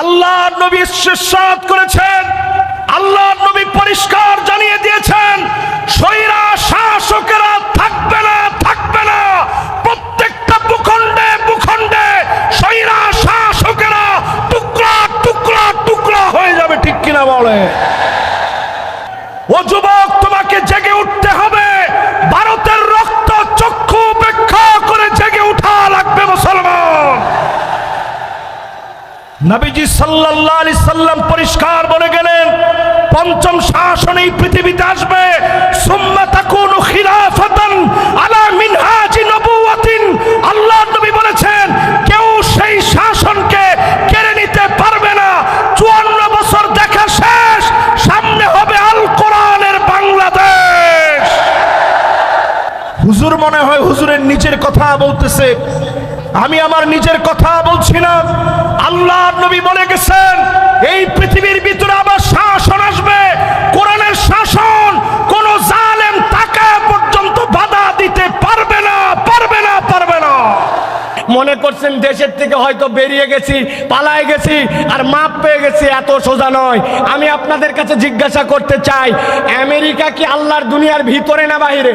আল্লাহ নবী শিরসাদ করেছেন। আল্লাহ নবী পরিষ্কার জানিয়ে দিয়েছেন সৈরা শাসকেরা থাকবে না থাকবে না। প্রত্যেকটা ভূখণ্ডে ভূখণ্ডে শাসকেরা টুকরা টুকরা টুকরা হয়ে যাবে, ঠিক কিনা বলে ও যুবক, তোমাকে জেগে উঠতে হবে। নবীজি সাল্লাল্লাহু আলাইহি সাল্লাম পরিষ্কার বলে গেলেন, পঞ্চম শাসন এই পৃথিবীতে আসবে। সুম্মা তাকুনু খিলাফাতান আলা মিনহাজি নবুওয়াতিন। আল্লাহ নবী বলেছেন, কেউ সেই শাসনকে কেড়ে নিতে পারবে না। চুয়ান্ন বছর দেখা শেষ, সামনে হবে আল কোরআনের বাংলাদেশ। হুজুর মনে হয় হুজুরের নিচের কথা বলতেছে। আমি আমার নিজের কথা বলছি না। আল্লাহ নবী বলে গেছেন, এই পৃথিবীর ভিতরে আবার শাসন আসবে। কোরআনের শাসন কোন জালেম তাকে পর্যন্ত বাধা দিতে পারবে না পারবে না পারবে না। মনে করছেন দেশের থেকে হয়তো বেরিয়ে গেছি পালায় গেছি আর মাপ পেয়ে গেছি, এত সোজা নয়। আমি আপনাদের কাছে জিজ্ঞাসা করতে চাই, আমেরিকা কি আল্লাহর দুনিয়ার ভিতরে না বাহিরে?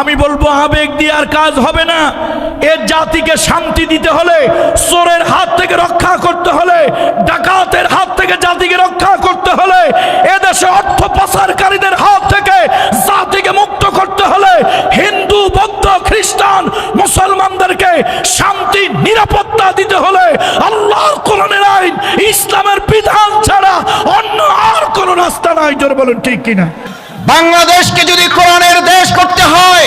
আমি বলব, আবেগ দিয়ে আর কাজ হবে না। এর জাতিকে শান্তি দিতে হলে, চোরের হাত থেকে রক্ষা করতে হলে, ডাকাতের হাত থেকে জাতিকে রক্ষা করতে হলে, এদেশে অর্থ পাচারকারীদের হাত থেকে জাতিকে মুক্ত করতে হলে, হিন্দু, বৌদ্ধ, খ্রিস্টান, মুসলমানদেরকে শান্তি, নিরাপত্তা দিতে হলে, আল্লাহর কোরআনের আইন, ইসলামের বিধান ছাড়া অন্য আর কোনো রাস্তা নাই। জোর বলুন, ঠিক কিনা? বাংলাদেশকে যদি কোরআনের দেশ করতে হয়,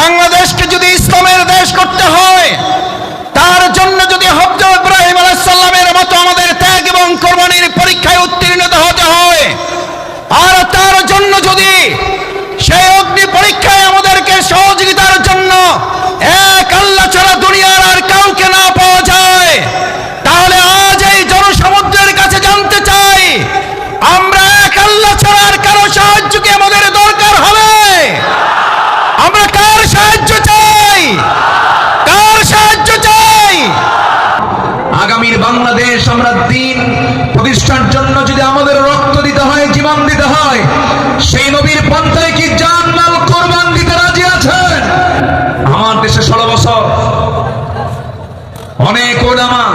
বাংলাদেশকে যদি ইসলামের দেশ করতে হয়, তার জন্য যদি হব্দ ইব্রাহিম আলাইসাল্লামের মতো আমাদের ত্যাগ এবং কোরবানির পরীক্ষায় উত্তীর্ণ হতে হয়, আর তার জন্য যদি সেই অগ্নি পরীক্ষায় আমাদেরকে সহযোগিতার জন্য এক আল্লাহ ছাড়া দুনিয়ার আর কাউকে না পাওয়া যায় তাহলে আজ এই জনসমুদ্রের কাছে জানতে চাই আমরা এক আল্লাহ ছাড়া আর কারও সাহায্য কি আমাদের দরকার হবে আমরা কার সাহায্য চাই কার সাহায্য চাই আগামীর বাংলাদেশ আমরা দিন প্রতিষ্ঠার জন্য যদি আমাদের রক্ত দিতে হয় জীবন দিতে হয় সেই নবীর পন্থায় কি জান মাল কোরবান দিতে রাজি আছেন? আমার দেশে ষোলো বছর। অনেক ওলামা,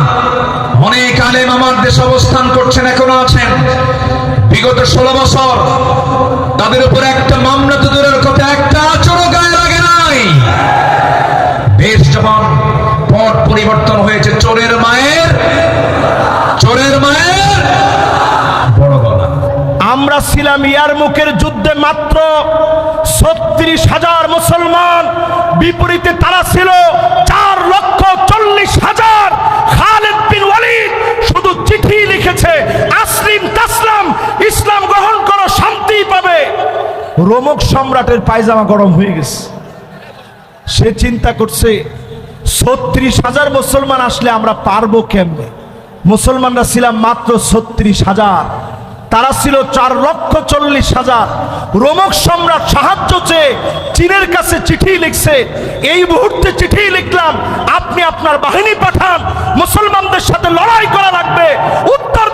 অনেক আলেম আমার দেশে অবস্থান করছেন, এখনও আছেন। বিগত ষোলো বছর তাদের উপর একটা মামলা আমরা ইয়ার মুখের যুদ্ধে মাত্র ছত্রিশ হাজার মুসলমান। বিপরীতে তারা ছিল চার লক্ষ চল্লিশ হাজার। শুধু চিঠি লিখেছে, আসলিম তাসলাম, ইসলাম গ্রহণ করো, শান্তি পাবে। রোমক সম্রাটের পায়জামা গরম হয়ে গেছে। সে চিন্তা করছে, ছত্রিশ হাজার মুসলমান আসলে আমরা পারব কেমনে? মুসলমানরা ছিলাম মাত্র ছত্রিশ হাজার। তারা ছিল চার লক্ষ চল্লিশ হাজার। রোমক সম্রাট সাহায্য চেয়ে চীনের কাছে চিঠি লিখছে। এই মুহূর্তে চিঠি লিখলাম, আপনি আপনার বাহিনী পাঠান, মুসলমানদের সাথে লড়াই করা লাগবে। উত্তর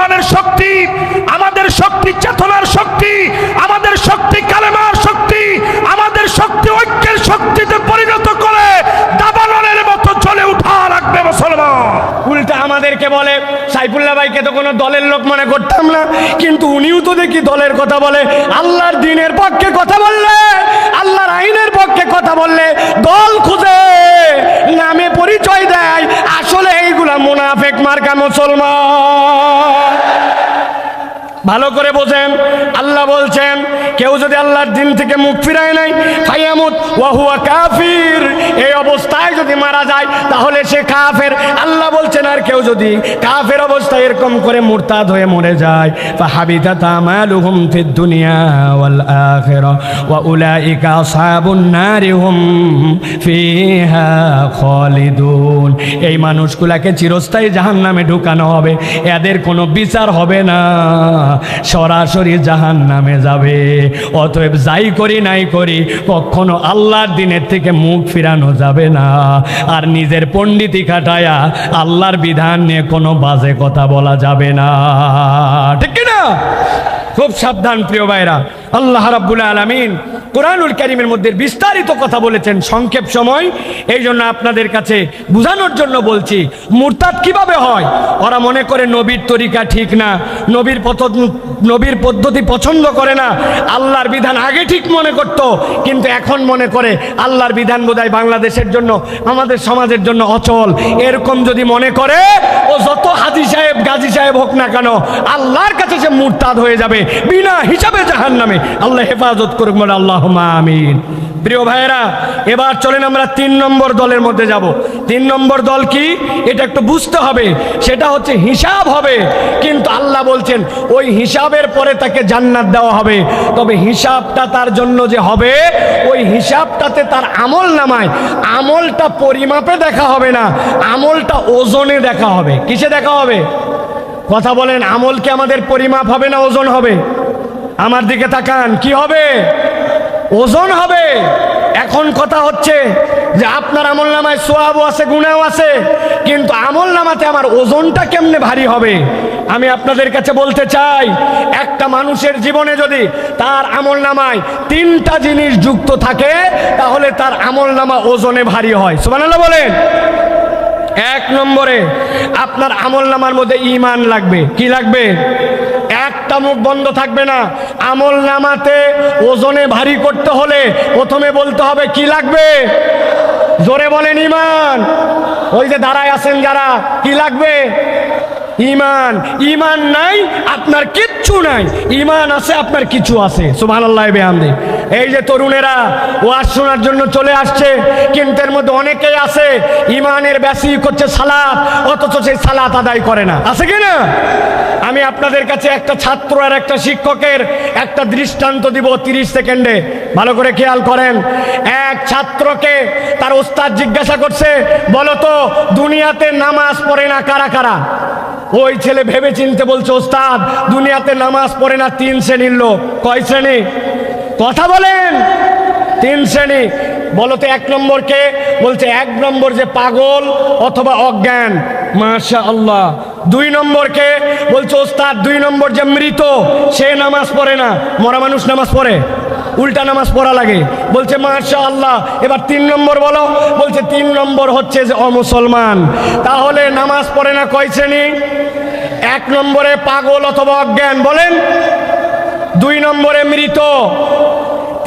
কোরআনের শক্তি, আমাদের শক্তি চেতনার শক্তি, আমাদের শক্তি কালেমার শক্তি, আমাদের শক্তি ঐক্যের শক্তিতে পরিণত করে দাবানলের মতো চলে উঠা রাখবে মুসলমান। উল্টা আমাদেরকে বলে, সাইফুল্লাহ ভাইকে তো কোনো দলের লোক মনে করতাম না, কিন্তু উনিও তো দেখি দলের কথা বলে, আল্লাহর দিনের পক্ষে কথা বললে, আল্লাহর আইনের পক্ষে কথা বললে, দল খুঁজে, নামে পরিচয় দেয়, আসলে এইগুলা মুনাফেক মার্কা মুসলমান। ভালো করে বোঝেন। আল্লাহ বলছেন, কেউ যদি আল্লাহর দিন থেকে মুখ ফিরায় নাই ফাইয়ামুত ওয়াহুয়া কাফির। এই অবস্থায় যদি মারা যায়, তাহলে সে কাফের। আল্লাহ বলছেন, আর কেউ যদি কাফের অবস্থায় এরকম করে মুরতাদ হয়ে মরে যায় ফাহাবিতাত আমালুহুম ফিদ দুনিয়া ওয়াল আখিরা, ওয়া উলাইকা আসহাবুন নারি হুম ফিহা খালিদুন। এই মানুষগুলাকে চিরস্থায়ী জাহান্নামে ঢুকানো হবে। এদের কোনো বিচার হবে না। সরাসরি জাহান্নামে যাবে। অতএব যাই করি, নাই করি, কখনো আল্লাহর দিনের থেকে মুখ ফিরানো যাবে না। আর নিজের পণ্ডিতি খাটায়া আল্লাহর বিধান নিয়ে কোনো বাজে কথা বলা যাবে না। ঠিক না খুব সাবধান প্রিয় ভাইরা। আল্লাহ রাব্বুল আলামিন কোরআনুল কারিমের মধ্যে বিস্তারিত কথা বলেছেন সংক্ষেপ সময়। এই জন্য আপনাদের কাছে বোঝানোর জন্য বলছি, মুরতাদ কীভাবে হয়? ওরা মনে করে নবীর তরিকা ঠিক না, নবীর পথ নবীর পদ্ধতি পছন্দ করে না, আল্লাহর বিধান আগে ঠিক মনে করত, কিন্তু এখন মনে করে আল্লাহর বিধান বোধহয় বাংলাদেশের জন্য, আমাদের সমাজের জন্য অচল। এরকম যদি মনে করে, ও যত হাজি সাহেব, গাজী সাহেব হোক না কেন, আল্লাহর কাছে সে মুরতাদ হয়ে যাবে, বিনা হিসাবে জাহান নামে আল্লাহ হেফাজত করুক, বলে আল্লাহ আমিন। প্রিয় ভাইয়েরা, এবার চলেন আমরা তিন নম্বর দলের মধ্যে যাব। তিন নম্বর দল কি? এটা একটু বুঝতে হবে। সেটা হচ্ছে হিসাব হবে। কিন্তু আল্লাহ বলছেন, ওই হিসাবের পরে তাকে জান্নাত দেওয়া হবে। তবে হিসাবটা তার জন্য যে হবে, ওই হিসাবটাতে তার আমল নামায়। আমলটা পরিমাপে দেখা হবে না। আমলটা ওজনে দেখা হবে। কিসে দেখা হবে? কথা বলেন, আমল কি আমাদের পরিমাপ হবে না ওজন হবে? আমার দিকে তাকান, কি হবে? ওজন হবে। এখন কথা হচ্ছে যে আপনার আমল নামায় সোয়াবও আছে, গুণাও আছে, কিন্তু আমল নামাতে আমার ওজনটা কেমনে ভারী হবে? আমি আপনাদের কাছে বলতে চাই, একটা মানুষের জীবনে যদি তার আমল নামায় তিনটা জিনিস যুক্ত থাকে, তাহলে তার আমল নামা ওজনে ভারী হয়। সুবহানাল্লাহ বলেন। এক নম্বরে, আপনার আমল নামার মধ্যে ইমান লাগবে। কি লাগবে? একটা মুখ বন্ধ থাকবে না। আমল নামাতে ওজনে ভারী করতে হলে প্রথমে বলতে হবে, কি লাগবে? জোরে বলেন ইমান ওই যে দাঁড়ায় আছেন যারা, কি লাগবে? ইমান ইমান নাই, আপনার কিচ্ছু নাই। ইমান আছে, আপনার কিছু আছে। সুমান আল্লাহ বেহামদি। এই যে তরুণেরা, ওয়াজ শোনার জন্য চলে আসছে, কিন্তু এর মধ্যে অনেকেই আছে, ইমানের বেশি করছে সালাত, অথচ সেই সালাত আদায় করে না। আছে কি না? আমি আপনাদের কাছে একটা ছাত্র আর একটা শিক্ষকের একটা দৃষ্টান্ত দিব তিরিশ সেকেন্ডে। ভালো করে খেয়াল করেন। এক ছাত্রকে তার ওস্তাদ জিজ্ঞাসা করছে, বলো তো, দুনিয়াতে নামাজ পড়ে না কারা কারা? ওই ছেলে ভেবে চিনতে বলছে, ওস্তাদ, দুনিয়াতে নামাজ পড়ে না তিন শ্রেণির লোক। কয় শ্রেণি? কথা বলেন। তিন শ্রেণি, বলো তো এক নম্বরকে বলছে এক নম্বর যে পাগল অথবা অজ্ঞান। মাশা আল্লাহ দুই নম্বরকে বলছে ওস্তাদ, দুই নম্বর যে মৃত, সে নামাজ পড়ে না। মরা মানুষ নামাজ পড়ে? উল্টা নামাজ পড়া লাগে। বলছে মাশা আল্লাহ এবার তিন নম্বর বলো। বলছে তিন নম্বর হচ্ছে যে অমুসলমান। তাহলে নামাজ পড়ে না কয় শ্রেণি? এক নম্বরে পাগল অথবা অজ্ঞান। বলেন। দুই নম্বরে মৃত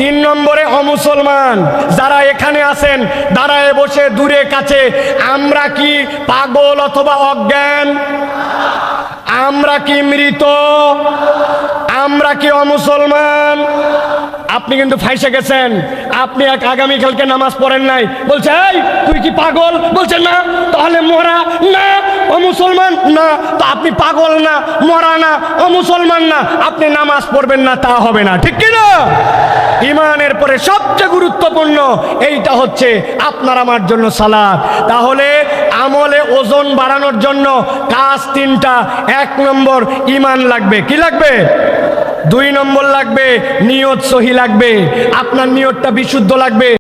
তিন নম্বরে অমুসলমান যারা এখানে আছেন, দাঁড়ায় বসে, দূরে, কাছে, আমরা কি পাগল অথবা অজ্ঞান? আমরা কি মৃত? আমরা কি অমুসলমান? আপনি কিন্তু ফাইসে গেছেন। আপনি এক আগামীকালকে নামাজ পড়েন নাই। বলছে, এই, তুই কি পাগল? বলছেন না। তাহলে মরা, না। ও মুসলমান, না। তো আপনি পাগল না, মরা না। ও মুসলমান না। আপনি নামাজ পড়বেন না, তা হবে না। ঠিক কি না ইমানের পরে সবচেয়ে গুরুত্বপূর্ণ এইটা হচ্ছে আপনার আমার জন্য সালাদ। তাহলে আমলে ওজন বাড়ানোর জন্য কাজ তিনটা। এক নম্বর ইমান লাগবে। কি লাগবে? দুই নম্বর লাগবে, নিয়ত সহি লাগবে। আপনার নিয়তটা বিশুদ্ধ লাগবে।